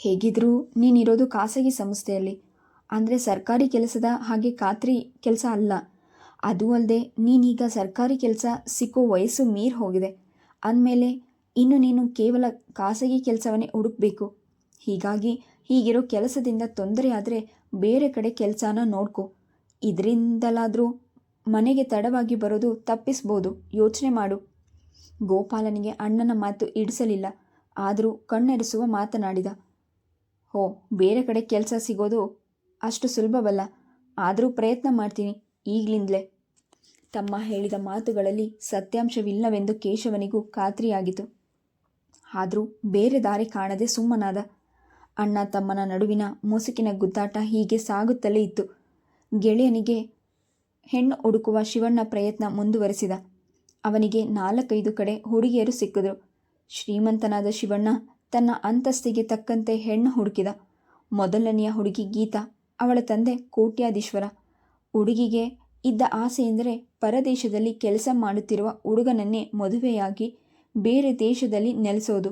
ಹೇಗಿದ್ರೂ ನೀನಿರೋದು ಖಾಸಗಿ ಸಂಸ್ಥೆಯಲ್ಲಿ. ಅಂದರೆ ಸರ್ಕಾರಿ ಕೆಲಸದ ಹಾಗೆ ಖಾತ್ರಿ ಕೆಲಸ ಅಲ್ಲ. ಅದೂ ಅಲ್ಲದೆ ನೀನೀಗ ಸರ್ಕಾರಿ ಕೆಲಸ ಸಿಕ್ಕೋ ವಯಸ್ಸು ಮೀರಿ ಹೋಗಿದೆ. ಅಂದಮೇಲೆ ಇನ್ನು ನೀನು ಕೇವಲ ಖಾಸಗಿ ಕೆಲಸವನ್ನೇ ಹುಡುಕಬೇಕು. ಹೀಗಾಗಿ ಹೀಗಿರೋ ಕೆಲಸದಿಂದ ತೊಂದರೆ ಆದರೆ ಬೇರೆ ಕಡೆ ಕೆಲಸನ ನೋಡ್ಕೊ. ಇದರಿಂದಲಾದರೂ ಮನೆಗೆ ತಡವಾಗಿ ಬರೋದು ತಪ್ಪಿಸ್ಬೋದು. ಯೋಚನೆ ಮಾಡು. ಗೋಪಾಲನಿಗೆ ಅಣ್ಣನ ಮಾತು ಇಡಿಸಲಿಲ್ಲ. ಆದರೂ ಕಣ್ಣೆರೆಸುವ ಮಾತನಾಡಿದ. ಹೋ ಬೇರೆ ಕಡೆ ಕೆಲಸ ಸಿಗೋದು ಅಷ್ಟು ಸುಲಭವಲ್ಲ. ಆದರೂ ಪ್ರಯತ್ನ ಮಾಡ್ತೀನಿ ಈಗಲಿಂದಲೇ. ತಮ್ಮ ಹೇಳಿದ ಮಾತುಗಳಲ್ಲಿ ಸತ್ಯಾಂಶವಿಲ್ಲವೆಂದು ಕೇಶವನಿಗೂ ಖಾತ್ರಿಯಾಗಿತು ಆದರೂ ಬೇರೆ ದಾರಿ ಕಾಣದೆ ಸುಮ್ಮನಾದ. ಅಣ್ಣ ತಮ್ಮನ ನಡುವಿನ ಮುಸುಕಿನ ಗುದ್ದಾಟ ಹೀಗೆ ಸಾಗುತ್ತಲೇ ಇತ್ತು. ಗೆಳೆಯನಿಗೆ ಹೆಣ್ಣು ಹುಡುಕುವ ಶಿವಣ್ಣ ಪ್ರಯತ್ನ ಮುಂದುವರೆಸಿದ. ಅವನಿಗೆ ನಾಲ್ಕೈದು ಕಡೆ ಹುಡುಗಿಯರು ಸಿಕ್ಕಿದ್ರು. ಶ್ರೀಮಂತನಾದ ಶಿವಣ್ಣ ತನ್ನ ಅಂತಸ್ತಿಗೆ ತಕ್ಕಂತೆ ಹೆಣ್ಣು ಹುಡುಕಿದ. ಮೊದಲನೆಯ ಹುಡುಗಿ ಗೀತಾ, ಅವಳ ತಂದೆ ಕೋಟ್ಯಾಧೀಶ್ವರ. ಹುಡುಗಿಗೆ ಇದ್ದ ಆಸೆ ಎಂದರೆ ಪರದೇಶದಲ್ಲಿ ಕೆಲಸ ಮಾಡುತ್ತಿರುವ ಹುಡುಗನನ್ನೇ ಮದುವೆಯಾಗಿ ಬೇರೆ ದೇಶದಲ್ಲಿ ನೆಲೆಸೋದು.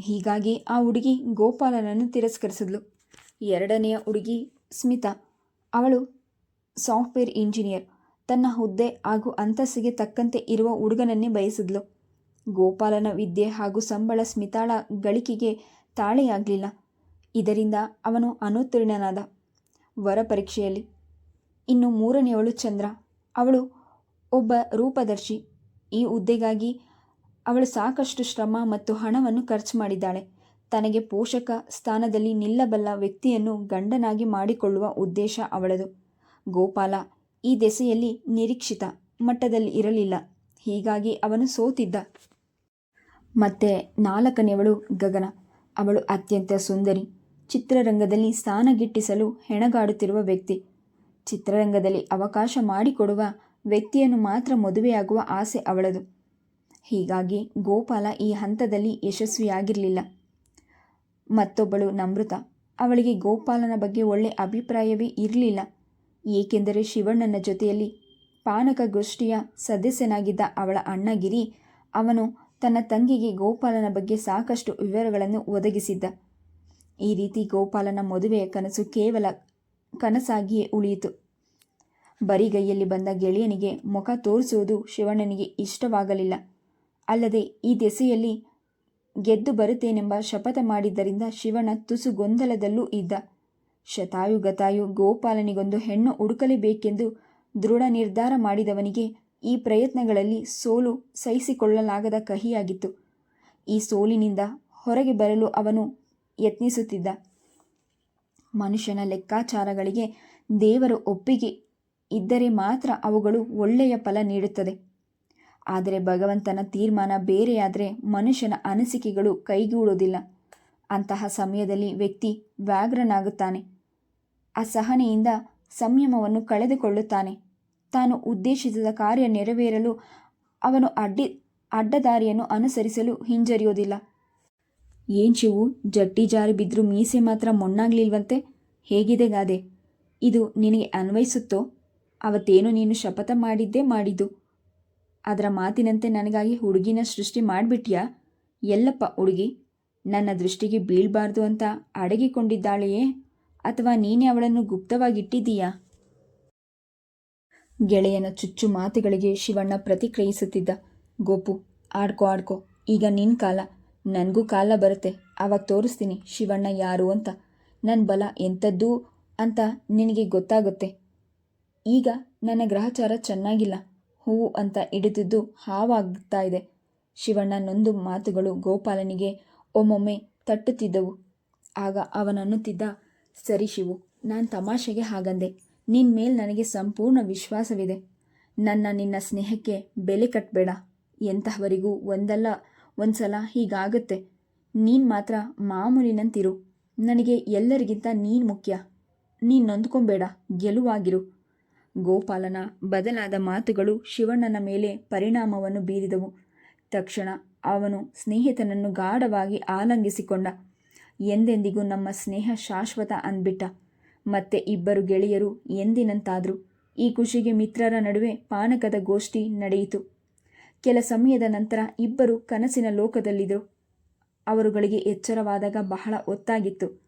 ಹೀಗಾಗಿ ಆ ಹುಡುಗಿ ಗೋಪಾಲನನ್ನು ತಿರಸ್ಕರಿಸಿದ್ಲು. ಎರಡನೆಯ ಹುಡುಗಿ ಸ್ಮಿತಾ. ಅವಳು ಸಾಫ್ಟ್ವೇರ್ ಇಂಜಿನಿಯರ್. ತನ್ನ ಹುದ್ದೆ ಹಾಗೂ ಅಂತಸ್ತಿಗೆ ತಕ್ಕಂತೆ ಇರುವ ಹುಡುಗನನ್ನೇ ಬಯಸಿದ್ಲು. ಗೋಪಾಲನ ವಿದ್ಯೆ ಹಾಗೂ ಸಂಬಳ ಸ್ಮಿತಾಳ ಗಳಿಕೆಗೆ ತಾಳೆಯಾಗಲಿಲ್ಲ. ಇದರಿಂದ ಅವನು ಅನುತ್ತೀರ್ಣನಾದ ವರ ಪರೀಕ್ಷೆಯಲ್ಲಿ ಇನ್ನು ಮೂರನೆಯವಳು ಚಂದ್ರ. ಅವಳು ಒಬ್ಬ ರೂಪದರ್ಶಿ. ಈ ಹುದ್ದೆಗಾಗಿ ಅವಳು ಸಾಕಷ್ಟು ಶ್ರಮ ಮತ್ತು ಹಣವನ್ನು ಖರ್ಚು ಮಾಡಿದ್ದಾಳೆ. ತನಗೆ ಪೋಷಕ ಸ್ಥಾನದಲ್ಲಿ ನಿಲ್ಲಬಲ್ಲ ವ್ಯಕ್ತಿಯನ್ನು ಗಂಡನಾಗಿ ಮಾಡಿಕೊಳ್ಳುವ ಉದ್ದೇಶ ಅವಳದು. ಗೋಪಾಲ ಈ ದೆಸೆಯಲ್ಲಿ ನಿರೀಕ್ಷಿತ ಮಟ್ಟದಲ್ಲಿ ಇರಲಿಲ್ಲ. ಹೀಗಾಗಿ ಅವನು ಸೋತಿದ್ದ. ಮತ್ತೆ ನಾಲ್ಕನೆಯವಳು ಗಗನ. ಅವಳು ಅತ್ಯಂತ ಸುಂದರಿ. ಚಿತ್ರರಂಗದಲ್ಲಿ ಸ್ಥಾನ ಗಿಟ್ಟಿಸಲು ಹೆಣಗಾಡುತ್ತಿರುವ ವ್ಯಕ್ತಿ. ಚಿತ್ರರಂಗದಲ್ಲಿ ಅವಕಾಶ ಮಾಡಿಕೊಡುವ ವ್ಯಕ್ತಿಯನ್ನು ಮಾತ್ರ ಮದುವೆಯಾಗುವ ಆಸೆ ಅವಳದು. ಹೀಗಾಗಿ ಗೋಪಾಲ ಈ ಹಂತದಲ್ಲಿ ಯಶಸ್ವಿಯಾಗಿರಲಿಲ್ಲ. ಮತ್ತೊಬ್ಬಳು ನಮೃತ. ಅವಳಿಗೆ ಗೋಪಾಲನ ಬಗ್ಗೆ ಒಳ್ಳೆ ಅಭಿಪ್ರಾಯವೇ ಇರಲಿಲ್ಲ. ಏಕೆಂದರೆ ಶಿವಣ್ಣನ ಜೊತೆಯಲ್ಲಿ ಪಾನಕಗೋಷ್ಠಿಯ ಸದಸ್ಯನಾಗಿದ್ದ ಅವಳ ಅಣ್ಣಗಿರಿ ಅವನು ತನ್ನ ತಂಗಿಗೆ ಗೋಪಾಲನ ಬಗ್ಗೆ ಸಾಕಷ್ಟು ವಿವರಗಳನ್ನು ಒದಗಿಸಿದ್ದ. ಈ ರೀತಿ ಗೋಪಾಲನ ಮದುವೆಯ ಕನಸು ಕೇವಲ ಕನಸಾಗಿಯೇ ಉಳಿಯಿತು. ಬರಿಗೈಯಲ್ಲಿ ಬಂದ ಗೆಳೆಯನಿಗೆ ಮುಖ ತೋರಿಸುವುದು ಶಿವಣ್ಣನಿಗೆ ಇಷ್ಟವಾಗಲಿಲ್ಲ. ಅಲ್ಲದೆ ಈ ದೆಸೆಯಲ್ಲಿ ಗೆದ್ದು ಬರುತ್ತೇನೆಂಬ ಶಪಥ ಮಾಡಿದ್ದರಿಂದ ಶಿವಣ್ಣ ತುಸು ಗೊಂದಲದಲ್ಲೂ ಇದ್ದ. ಶತಾಯು ಗತಾಯು ಗೋಪಾಲನಿಗೊಂದು ಹೆಣ್ಣು ಹುಡುಕಲೇಬೇಕೆಂದು ದೃಢ ನಿರ್ಧಾರ ಮಾಡಿದವನಿಗೆ ಈ ಪ್ರಯತ್ನಗಳಲ್ಲಿ ಸೋಲು ಸಹಿಸಿಕೊಳ್ಳಲಾಗದ ಕಹಿಯಾಗಿತ್ತು. ಈ ಸೋಲಿನಿಂದ ಹೊರಗೆ ಬರಲು ಅವನು ಯತ್ನಿಸುತ್ತಿದ್ದ. ಮನುಷ್ಯನ ಲೆಕ್ಕಾಚಾರಗಳಿಗೆ ದೇವರ ಒಪ್ಪಿಗೆ ಇದ್ದರೆ ಮಾತ್ರ ಅವುಗಳು ಒಳ್ಳೆಯ ಫಲ ನೀಡುತ್ತದೆ. ಆದರೆ ಭಗವಂತನ ತೀರ್ಮಾನ ಬೇರೆಯಾದರೆ ಮನುಷ್ಯನ ಅನಿಸಿಕೆಗಳು ಕೈಗೂಡುವುದಿಲ್ಲ ಅಂತಹ ಸಮಯದಲ್ಲಿ ವ್ಯಕ್ತಿ ವ್ಯಾಘ್ರನಾಗುತ್ತಾನೆ. ಅಸಹನೆಯಿಂದ ಸಂಯಮವನ್ನು ಕಳೆದುಕೊಳ್ಳುತ್ತಾನೆ. ತಾನು ಉದ್ದೇಶಿಸಿದ ಕಾರ್ಯ ನೆರವೇರಲು ಅವನು ಅಡ್ಡಿ ಅಡ್ಡದಾರಿಯನ್ನು ಅನುಸರಿಸಲು ಹಿಂಜರಿಯೋದಿಲ್ಲ ಏನ್ ಶಿವು, ಜಟ್ಟಿ ಜಾರಿ ಬಿದ್ದರೂ ಮೀಸೆ ಮಾತ್ರ ಮೊಣ್ಣಾಗ್ಲಿಲ್ವಂತೆ? ಹೇಗಿದೆ ಗಾದೆ? ಇದು ನಿನಗೆ ಅನ್ವಯಿಸುತ್ತೋ? ಅವತ್ತೇನು ನೀನು ಶಪಥ ಮಾಡಿದ್ದೇ ಮಾಡಿದ್ದು. ಅದರ ಮಾತಿನಂತೆ ನನಗಾಗಿ ಹುಡುಗಿನ ಸೃಷ್ಟಿ ಮಾಡಿಬಿಟ್ಯಾ? ಎಲ್ಲಪ್ಪ ಹುಡುಗಿ, ನನ್ನ ದೃಷ್ಟಿಗೆ ಬೀಳ್ಬಾರ್ದು ಅಂತ ಅಡಗಿಕೊಂಡಿದ್ದಾಳೆಯೇ? ಅಥವಾ ನೀನೇ ಅವಳನ್ನು ಗುಪ್ತವಾಗಿಟ್ಟಿದ್ದೀಯಾ? ಗೆಳೆಯನ ಚುಚ್ಚು ಮಾತುಗಳಿಗೆ ಶಿವಣ್ಣ ಪ್ರತಿಕ್ರಿಯಿಸುತ್ತಿದ್ದ, ಗೋಪು, ಆಡ್ಕೋ ಆಡ್ಕೋ, ಈಗ ನಿನ್ನ ಕಾಲ. ನನಗೂ ಕಾಲ ಬರುತ್ತೆ. ಆವಾಗ ತೋರಿಸ್ತೀನಿ ಶಿವಣ್ಣ ಯಾರು ಅಂತ. ನನ್ನ ಬಲ ಎಂಥದ್ದು ಅಂತ ನಿನಗೆ ಗೊತ್ತಾಗುತ್ತೆ. ಈಗ ನನ್ನ ಗ್ರಹಚಾರ ಚೆನ್ನಾಗಿಲ್ಲ. ಹೂವು ಅಂತ ಹಿಡಿದಿದ್ದು ಹಾವಾಗ್ತಾ ಇದೆ. ಶಿವಣ್ಣ ನೊಂದು ಮಾತುಗಳು ಗೋಪಾಲನಿಗೆ ಒಮ್ಮೊಮ್ಮೆ ತಟ್ಟುತ್ತಿದ್ದವು. ಆಗ ಅವನನ್ನುತ್ತಿದ್ದ, ಸರಿ ಶಿವು, ನಾನು ತಮಾಷೆಗೆ ಹಾಗಂದೆ. ನಿನ್ನ ಮೇಲೆ ನನಗೆ ಸಂಪೂರ್ಣ ವಿಶ್ವಾಸವಿದೆ. ನನ್ನ ನಿನ್ನ ಸ್ನೇಹಕ್ಕೆ ಬೆಲೆ ಕಟ್ಟಬೇಡ ಎಂತಹವರಿಗೂ ಒಂದಲ್ಲ ಒಂದು ಸಲ ಹೀಗಾಗುತ್ತೆ. ನೀನು ಮಾತ್ರ ಮಾಮೂಲಿನಂತಿರು. ನನಗೆ ಎಲ್ಲರಿಗಿಂತ ನೀನು ಮುಖ್ಯ. ನೀನು ನೊಂದ್ಕೊಂಬೇಡ, ಗೆಲುವಾಗಿರು. ಗೋಪಾಲನ ಬದಲಾದ ಮಾತುಗಳು ಶಿವಣ್ಣನ ಮೇಲೆ ಪರಿಣಾಮವನ್ನು ಬೀರಿದವು. ತಕ್ಷಣ ಅವನು ಸ್ನೇಹಿತನನ್ನು ಗಾಢವಾಗಿ ಆಲಂಗಿಸಿಕೊಂಡ. ಎಂದೆಂದಿಗೂ ನಮ್ಮ ಸ್ನೇಹ ಶಾಶ್ವತ ಅಂದ್ಬಿಟ್ಟ. ಮತ್ತೆ ಇಬ್ಬರು ಗೆಳೆಯರು ಎಂದಿನಂತಾದರು. ಈ ಖುಷಿಗೆ ಮಿತ್ರರ ನಡುವೆ ಪಾನಕದ ಗೋಷ್ಠಿ ನಡೆಯಿತು. ಕೆಲ ಸಮಯದ ನಂತರ ಇಬ್ಬರು ಕನಸಿನ ಲೋಕದಲ್ಲಿದ್ದರು ಅವರುಗಳಿಗೆ ಎಚ್ಚರವಾದಾಗ ಬಹಳ ಒತ್ತಾಗಿತ್ತು.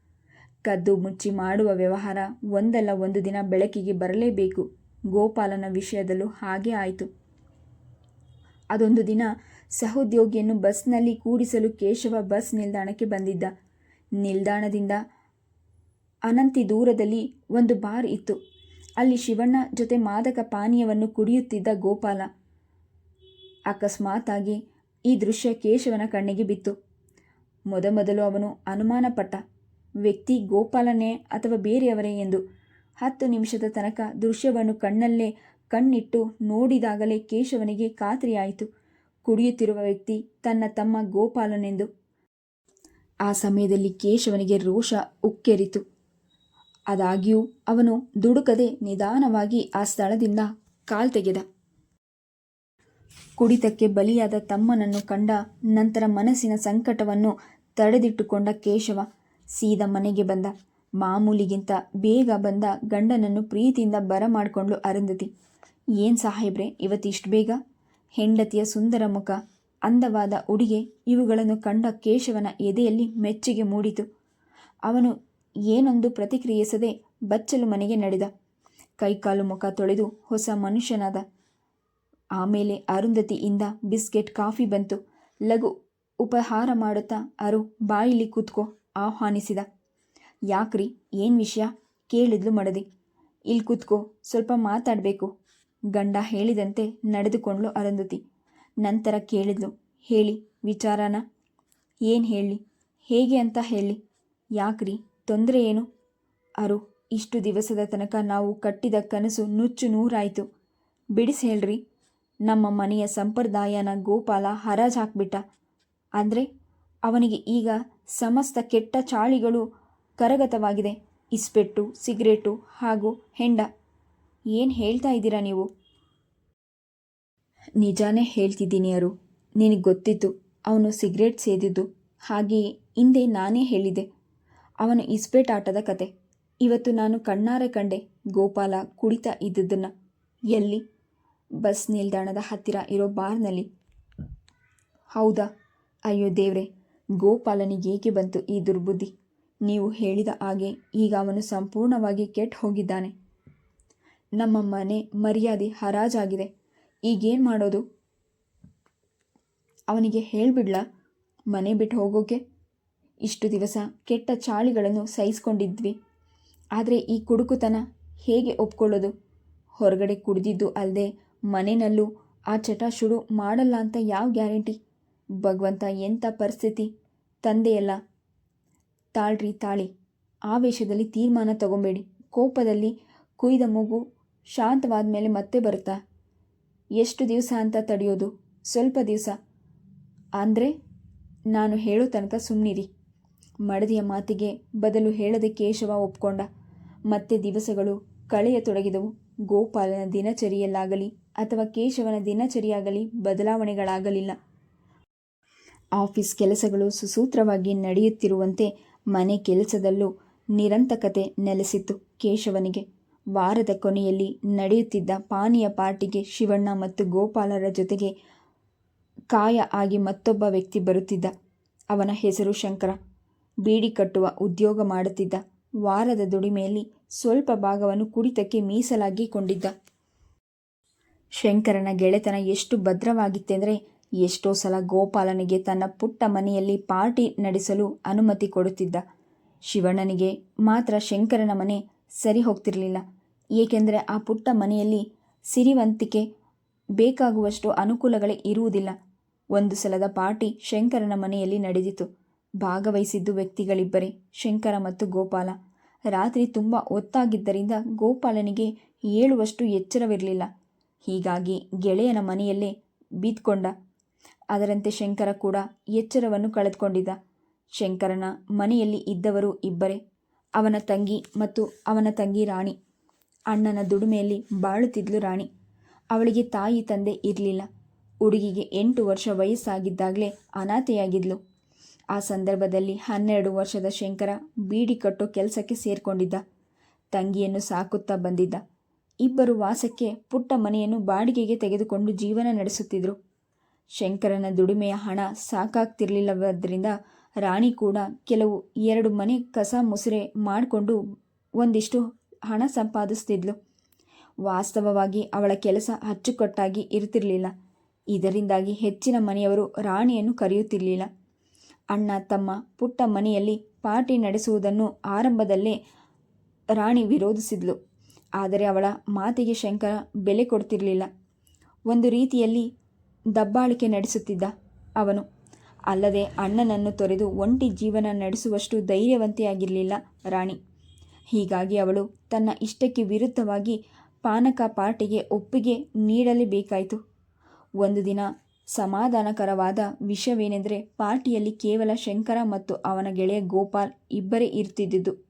ಕದ್ದು ಮುಚ್ಚಿ ಮಾಡುವ ವ್ಯವಹಾರ ಒಂದಲ್ಲ ಒಂದು ದಿನ ಬೆಳಕಿಗೆ ಬರಲೇಬೇಕು. ಗೋಪಾಲನ ವಿಷಯದಲ್ಲೂ ಹಾಗೆ ಆಯಿತು. ಅದೊಂದು ದಿನ ಸಹೋದ್ಯೋಗಿಯನ್ನು ಬಸ್ನಲ್ಲಿ ಕೂಡಿಸಲು ಕೇಶವ ಬಸ್ ನಿಲ್ದಾಣಕ್ಕೆ ಬಂದಿದ್ದ. ನಿಲ್ದಾಣದಿಂದ ಅನಂತಿ ದೂರದಲ್ಲಿ ಒಂದು ಬಾರ್ ಇತ್ತು. ಅಲ್ಲಿ ಶಿವಣ್ಣ ಜೊತೆ ಮಾದಕ ಪಾನೀಯವನ್ನು ಕುಡಿಯುತ್ತಿದ್ದ ಗೋಪಾಲ. ಅಕಸ್ಮಾತಾಗಿ ಈ ದೃಶ್ಯ ಕೇಶವನ ಕಣ್ಣಿಗೆ ಬಿತ್ತು. ಮೊದಮೊದಲು ಅವನು ಅನುಮಾನಪಟ್ಟ. ವ್ಯಕ್ತಿ ಗೋಪಾಲನೇ ಅಥವಾ ಬೇರೆಯವರೇ ಎಂದು. ಹತ್ತು ನಿಮಿಷದ ತನಕ ದೃಶ್ಯವನ್ನು ಕಣ್ಣಲ್ಲೇ ಕಣ್ಣಿಟ್ಟು ನೋಡಿದಾಗಲೇ ಕೇಶವನಿಗೆ ಖಾತ್ರಿಯಾಯಿತು. ಕುಡಿಯುತ್ತಿರುವ ವ್ಯಕ್ತಿ ತನ್ನ ತಮ್ಮ ಗೋಪಾಲನೆಂದು. ಆ ಸಮಯದಲ್ಲಿ ಕೇಶವನಿಗೆ ರೋಷ ಉಕ್ಕೆರಿತು. ಆದಾಗ್ಯೂ ಅವನು ದುಡುಕದೆ ನಿಧಾನವಾಗಿ ಆ ಸ್ಥಳದಿಂದ ಕಾಲ್ತೆಗೆದ ಕುಡಿತಕ್ಕೆ ಬಲಿಯಾದ ತಮ್ಮನನ್ನು ಕಂಡ ನಂತರ ಮನಸ್ಸಿನ ಸಂಕಟವನ್ನು ತಡೆದಿಟ್ಟುಕೊಂಡ ಕೇಶವ ಸೀದಾ ಮನೆಗೆ ಬಂದ. ಮಾಮೂಲಿಗಿಂತ ಬೇಗ ಬಂದ ಗಂಡನನ್ನು ಪ್ರೀತಿಯಿಂದ ಬರಮಾಡಿಕೊಂಡು ಅರುಂಧತಿ ಏನು ಸಾಹೇಬ್ರೆ, ಇವತ್ತಿಷ್ಟು ಬೇಗ? ಹೆಂಡತಿಯ ಸುಂದರ ಮುಖ, ಅಂದವಾದ ಉಡುಗೆ ಇವುಗಳನ್ನು ಕಂಡ ಕೇಶವನ ಎದೆಯಲ್ಲಿ ಮೆಚ್ಚುಗೆ ಮೂಡಿತು. ಅವನು ಏನೊಂದು ಪ್ರತಿಕ್ರಿಯಿಸದೆ ಬಚ್ಚಲು ಮನೆಗೆ ನಡೆದ. ಕೈಕಾಲು ಮುಖ ತೊಳೆದು ಹೊಸ ಮನುಷ್ಯನಾದ. ಆಮೇಲೆ ಅರುಂಧತಿಯಿಂದ ಬಿಸ್ಕೆಟ್, ಕಾಫಿ ಬಂತು. ಲಘು ಉಪಹಾರ ಮಾಡುತ್ತಾ ಅರು ಬಾಯಿಲಿ ಕೂತ್ಕೋ ಆಹ್ವಾನಿಸಿದ. ಯಾಕ್ರಿ, ಏನು ವಿಷಯ? ಕೇಳಿದ್ಲು ಮಡದಿ. ಇಲ್ಲಿ ಕೂತ್ಕೋ, ಸ್ವಲ್ಪ ಮಾತಾಡಬೇಕು. ಗಂಡ ಹೇಳಿದಂತೆ ನಡೆದುಕೊಂಡ್ಲು ಅರುಂಧತಿ. ನಂತರ ಕೇಳಿದ್ಲು, ಹೇಳಿ, ವಿಚಾರನ? ಏನು ಹೇಳಿ? ಹೇಗೆ ಅಂತ ಹೇಳಿ. ಯಾಕ್ರಿ? ತೊಂದರೆ ಏನು? ಅರು, ಇಷ್ಟು ದಿವಸದ ತನಕ ನಾವು ಕಟ್ಟಿದ ಕನಸು ನುಚ್ಚು ನೂರಾಯಿತು. ಬಿಡಿಸಿ ಹೇಳ್ರಿ, ನಮ್ಮ ಮನೆಯ ಸಂಪ್ರದಾಯನ ಗೋಪಾಲ ಹರಾಜ್ ಹಾಕ್ಬಿಟ್ಟ. ಅಂದರೆ, ಅವನಿಗೆ ಈಗ ಸಮಸ್ತ ಕೆಟ್ಟ ಚಾಳಿಗಳು ಕರಗತವಾಗಿದೆ. ಇಸ್ಪೆಟ್ಟು, ಸಿಗರೇಟು ಹಾಗೂ ಹೆಂಡ. ಏನು ಹೇಳ್ತಾ ಇದ್ದೀರಾ ನೀವು? ನಿಜಾನೇ ಹೇಳ್ತಿದ್ದೀನಿ ಅರು. ನಿನಗೆ ಗೊತ್ತಿತ್ತು, ಅವನು ಸಿಗರೇಟ್ ಸೇದಿದ್ದು. ಹಾಗೆಯೇ ಹಿಂದೆ ನಾನೇ ಹೇಳಿದೆ ಅವನು ಇಸ್ಪೇಟ್ ಆಟದ ಕತೆ. ಇವತ್ತು ನಾನು ಕಣ್ಣಾರೆ ಕಂಡೆ ಗೋಪಾಲ ಕುಡಿತಾ ಇದ್ದದನ್ನು ಎಲ್ಲಿ? ಬಸ್ ನಿಲ್ದಾಣದ ಹತ್ತಿರ ಇರೋ ಬಾರ್ನಲ್ಲಿ. ಹೌದಾ? ಅಯ್ಯೋ ದೇವ್ರೆ, ಗೋಪಾಲನಿಗೆ ಏಕೆ ಬಂತು ಈ ದುರ್ಬುದ್ಧಿ? ನೀವು ಹೇಳಿದ ಹಾಗೆ ಈಗ ಅವನು ಸಂಪೂರ್ಣವಾಗಿ ಕೆಟ್ಟು ಹೋಗಿದ್ದಾನೆ. ನಮ್ಮ ಮನೆ ಮರ್ಯಾದೆ ಹರಾಜಾಗಿದೆ. ಈಗೇನು ಮಾಡೋದು? ಅವನಿಗೆ ಹೇಳಿಬಿಡ್ಲಾ? ಮನೆ ಬಿಟ್ಟು ಹೋಗೋಕೆ? ಇಷ್ಟು ದಿವಸ ಕೆಟ್ಟ ಚಾಳಿಗಳನ್ನು ಸಹಿಸ್ಕೊಂಡಿದ್ವಿ. ಆದರೆ ಈ ಕುಡುಕುತನ ಹೇಗೆ ಒಪ್ಕೊಳ್ಳೋದು? ಹೊರಗಡೆ ಕುಡಿದಿದ್ದು ಅಲ್ಲದೆ ಮನೆಯಲ್ಲೂ ಆ ಚಟ ಶುರು ಮಾಡಲ್ಲ ಅಂತ ಯಾವ ಗ್ಯಾರಂಟಿ? ಭಗವಂತ ಎಂಥ ಪರಿಸ್ಥಿತಿ? ತಂದೆಯಲ್ಲ. ತಾಳ್ರಿ ತಾಳಿ, ಆವೇಶದಲ್ಲಿ ತೀರ್ಮಾನ ತಗೊಬೇಡಿ. ಕೋಪದಲ್ಲಿ ಕುಯ್ದ ಮೂಗು ಶಾಂತವಾದ ಮೇಲೆ ಮತ್ತೆ ಬರುತ್ತಾ? ಎಷ್ಟು ದಿವಸ ಅಂತ ತಡೆಯೋದು? ಸ್ವಲ್ಪ ದಿವಸ. ಅಂದರೆ ನಾನು ಹೇಳೋ ತನಕ ಸುಮ್ಮನಿರಿ ಮಡದಿಯ ಮಾತಿಗೆ ಬದಲು ಹೇಳದೆ ಕೇಶವ ಒಪ್ಕೊಂಡ. ಮತ್ತೆ ದಿವಸಗಳು ಕಳೆಯತೊಡಗಿದವು ಗೋಪಾಲನ ದಿನಚರಿಯಲ್ಲಾಗಲಿ ಅಥವಾ ಕೇಶವನ ದಿನಚರಿಯಾಗಲಿ ಬದಲಾವಣೆಗಳಾಗಲಿಲ್ಲ. ಆಫೀಸ್ ಕೆಲಸಗಳು ಸುಸೂತ್ರವಾಗಿ ನಡೆಯುತ್ತಿರುವಂತೆ ಮನೆ ಕೆಲಸದಲ್ಲೂ ನಿರಂತಕತೆ ನೆಲೆಸಿತ್ತು ಕೇಶವನಿಗೆ. ವಾರದ ಕೊನೆಯಲ್ಲಿ ನಡೆಯುತ್ತಿದ್ದ ಪಾನೀಯ ಪಾರ್ಟಿಗೆ ಶಿವಣ್ಣ ಮತ್ತು ಗೋಪಾಲರ ಜೊತೆಗೆ ಕಾಯ ಆಗಿ ಮತ್ತೊಬ್ಬ ವ್ಯಕ್ತಿ ಬರುತ್ತಿದ್ದ. ಅವನ ಹೆಸರು ಶಂಕರ. ಬೀಡಿ ಕಟ್ಟುವ ಉದ್ಯೋಗ ಮಾಡುತ್ತಿದ್ದ. ವಾರದ ದುಡಿಮೆಯಲ್ಲಿ ಸ್ವಲ್ಪ ಭಾಗವನ್ನು ಕುಡಿತಕ್ಕೆ ಮೀಸಲಾಗಿಕೊಂಡಿದ್ದ ಶಂಕರನ ಗೆಳೆತನ ಎಷ್ಟು ಭದ್ರವಾಗಿತ್ತೆಂದರೆ ಎಷ್ಟೋ ಸಲ ಗೋಪಾಲನಿಗೆ ತನ್ನ ಪುಟ್ಟ ಮನೆಯಲ್ಲಿ ಪಾರ್ಟಿ ನಡೆಸಲು ಅನುಮತಿ ಕೊಡುತ್ತಿದ್ದ. ಶಿವಣ್ಣನಿಗೆ ಮಾತ್ರ ಶಂಕರನ ಮನೆ ಸರಿ ಹೋಗ್ತಿರಲಿಲ್ಲ. ಏಕೆಂದರೆ ಆ ಪುಟ್ಟ ಮನೆಯಲ್ಲಿ ಸಿರಿವಂತಿಕೆ ಬೇಕಾಗುವಷ್ಟು ಅನುಕೂಲಗಳೇ ಇರುವುದಿಲ್ಲ. ಒಂದು ಸಲದ ಪಾರ್ಟಿ ಶಂಕರನ ಮನೆಯಲ್ಲಿ ನಡೆದಿತು ಭಾಗವಹಿಸಿದ್ದು ವ್ಯಕ್ತಿಗಳಿಬ್ಬರೇ, ಶಂಕರ ಮತ್ತು ಗೋಪಾಲ. ರಾತ್ರಿ ತುಂಬ ಒತ್ತಾಗಿದ್ದರಿಂದ ಗೋಪಾಲನಿಗೆ ಏಳುವಷ್ಟು ಎಚ್ಚರವಿರಲಿಲ್ಲ. ಹೀಗಾಗಿ ಗೆಳೆಯನ ಮನೆಯಲ್ಲೇ ಬಿದ್ಕೊಂಡ. ಅದರಂತೆ ಶಂಕರ ಕೂಡ ಎಚ್ಚರವನ್ನು ಕಳೆದುಕೊಂಡಿದ್ದ. ಶಂಕರನ ಮನೆಯಲ್ಲಿ ಇದ್ದವರು ಇಬ್ಬರೇ, ಅವನ ತಂಗಿ ಮತ್ತು ಅವನ ತಂಗಿ ರಾಣಿ. ಅಣ್ಣನ ದುಡಿಮೆಯಲ್ಲಿ ಬಾಳುತ್ತಿದ್ಲು ರಾಣಿ. ಅವಳಿಗೆ ತಾಯಿ ತಂದೆ ಇರಲಿಲ್ಲ. ಹುಡುಗಿಗೆ ಎಂಟು ವರ್ಷ ವಯಸ್ಸಾಗಿದ್ದಾಗಲೇ ಅನಾಥೆಯಾಗಿದ್ಲು. ಆ ಸಂದರ್ಭದಲ್ಲಿ ಹನ್ನೆರಡು ವರ್ಷದ ಶಂಕರ ಬೀಡಿ ಕಟ್ಟೋ ಕೆಲಸಕ್ಕೆ ಸೇರಿಕೊಂಡಿದ್ದ. ತಂಗಿಯನ್ನು ಸಾಕುತ್ತಾ ಬಂದಿದ್ದ. ಇಬ್ಬರು ವಾಸಕ್ಕೆ ಪುಟ್ಟ ಮನೆಯನ್ನು ಬಾಡಿಗೆಗೆ ತೆಗೆದುಕೊಂಡು ಜೀವನ ನಡೆಸುತ್ತಿದ್ದರು ಶಂಕರನ ದುಡಿಮೆಯ ಹಣ ಸಾಕಾಗ್ತಿರ್ಲಿಲ್ಲವಾದ್ದರಿಂದ ರಾಣಿ ಕೂಡ ಕೆಲವು ಎರಡು ಮನೆ ಕಸ ಮುಸುರೆ ಮಾಡಿಕೊಂಡು ಒಂದಿಷ್ಟು ಹಣ ಸಂಪಾದಿಸ್ತಿದ್ಲು. ವಾಸ್ತವವಾಗಿ ಅವಳ ಕೆಲಸ ಅಚ್ಚುಕಟ್ಟಾಗಿ ಇರ್ತಿರಲಿಲ್ಲ. ಇದರಿಂದಾಗಿ ಹೆಚ್ಚಿನ ಮನೆಯವರು ರಾಣಿಯನ್ನು ಕರೆಯುತ್ತಿರಲಿಲ್ಲ. ಅಣ್ಣ, ತಮ್ಮ, ಪುಟ್ಟ ಮನೆಯಲ್ಲಿ ಪಾರ್ಟಿ ನಡೆಸುವುದನ್ನು ಆರಂಭದಲ್ಲೇ ರಾಣಿ ವಿರೋಧಿಸಿದ್ಲು. ಆದರೆ ಅವಳ ಮಾತಿಗೆ ಶಂಕರ ಬೆಲೆ ಕೊಡ್ತಿರಲಿಲ್ಲ. ಒಂದು ರೀತಿಯಲ್ಲಿ ದಬ್ಬಾಳಿಕೆ ನಡೆಸುತ್ತಿದ್ದ ಅವನು. ಅಲ್ಲದೆ ಅಣ್ಣನನ್ನು ತೊರೆದು ಒಂಟಿ ಜೀವನ ನಡೆಸುವಷ್ಟು ಧೈರ್ಯವಂತೆಯಾಗಿರಲಿಲ್ಲ ರಾಣಿ. ಹೀಗಾಗಿ ಅವಳು ತನ್ನ ಇಷ್ಟಕ್ಕೆ ವಿರುದ್ಧವಾಗಿ ಪಾನಕ ಪಾರ್ಟಿಗೆ ಒಪ್ಪಿಗೆ ನೀಡಲೇಬೇಕಾಯಿತು. ಒಂದು ದಿನ ಸಮಾಧಾನಕರವಾದ ವಿಷಯವೇನೆಂದರೆ ಪಾರ್ಟಿಯಲ್ಲಿ ಕೇವಲ ಶಂಕರ ಮತ್ತು ಅವನ ಗೆಳೆಯ ಗೋಪಾಲ್ ಇಬ್ಬರೇ ಇರ್ತಿದ್ದುದು